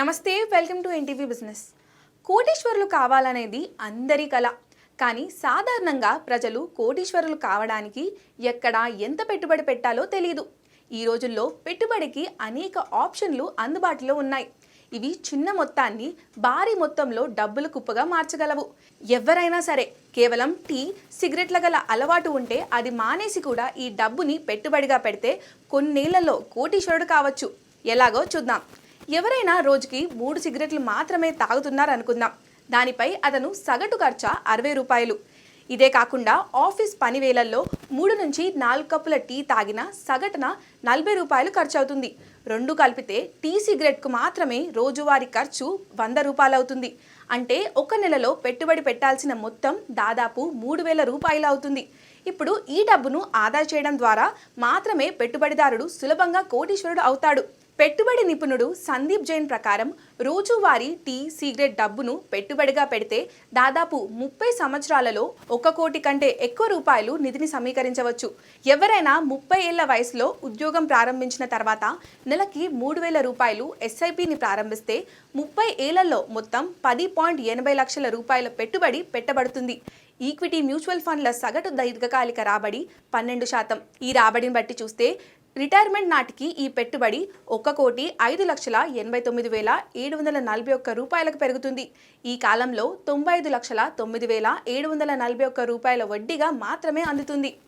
నమస్తే welcome to NTV business. కోటీశ్వరులు కావాలనేది అందరి కల. కానీ సాధారణంగా ప్రజలు కోటీశ్వరులు కావడానికి ఎక్కడ ఎంత పెట్టుబడి పెట్టాలో తెలియదు ఈ రోజుల్లో పెట్టుబడికి అనేక ఆప్షన్లు అందుబాటులో ఉన్నాయి. ఇవి చిన్న మొత్తాన్ని భారీ మొత్తంలో డబ్బులు కుప్పగా మార్చగలవు. ఎవరైనా సరే కేవలం టీ సిగరెట్ల గల అలవాటు ఉంటే అది మానేసి కూడా ఈ డబ్బుని పెట్టుబడిగా పెడితే కొన్నేళ్ళలో కోటీశ్వరుడు కావచ్చు. ఎలాగో చూద్దాం. ఎవరైనా రోజుకి మూడు సిగరెట్లు మాత్రమే తాగుతున్నారనుకుందాం. దానిపై అతను సగటు ఖర్చు అరవై రూపాయలు. ఇదే కాకుండా ఆఫీస్ పని వేళల్లో మూడు నుంచి నాలుగు కప్పుల టీ తాగిన సగటున నలభై రూపాయలు ఖర్చు అవుతుంది రెండు కలిపితే టీ సిగరెట్కు మాత్రమే రోజువారీ ఖర్చు వంద రూపాయలు అవుతుంది అంటే ఒక నెలలో పెట్టుబడి పెట్టాల్సిన మొత్తం దాదాపు మూడు వేల రూపాయలు అవుతుంది ఇప్పుడు ఈ డబ్బును ఆదా చేయడం ద్వారా మాత్రమే పెట్టుబడిదారుడు సులభంగా కోటీశ్వరుడు అవుతాడు. పెట్టుబడి నిపుణుడు సందీప్ జైన్ ప్రకారం రోజువారీ టీ సిగరెట్ డబ్బును పెట్టుబడిగా పెడితే దాదాపు ముప్పై సంవత్సరాలలో ఒక కోటి కంటే ఎక్కువ రూపాయలు నిధిని సమీకరించవచ్చు. ఎవరైనా ముప్పై ఏళ్ళ వయసులో ఉద్యోగం ప్రారంభించిన తర్వాత నెలకి మూడు వేల రూపాయలు ఎస్ఐపిని ప్రారంభిస్తే ముప్పై ఏళ్ళలో మొత్తం పది పాయింట్ ఎనభై లక్షల రూపాయల పెట్టుబడి పెట్టబడుతుంది. ఈక్విటీ మ్యూచువల్ ఫండ్ల సగటు దీర్ఘకాలిక రాబడి పన్నెండు శాతం. ఈ రాబడిని బట్టి చూస్తే రిటైర్మెంట్ నాటికి ఈ పెట్టుబడి ఒక కోటి ఐదు లక్షల ఎనభై తొమ్మిది వేల ఏడు వందల నలభై ఒక్క రూపాయలకు పెరుగుతుంది. ఈ కాలంలో తొంభై ఐదు లక్షల తొమ్మిది వేల ఏడు వందల నలభై ఒక్క రూపాయల వడ్డీగా మాత్రమే అందుతుంది.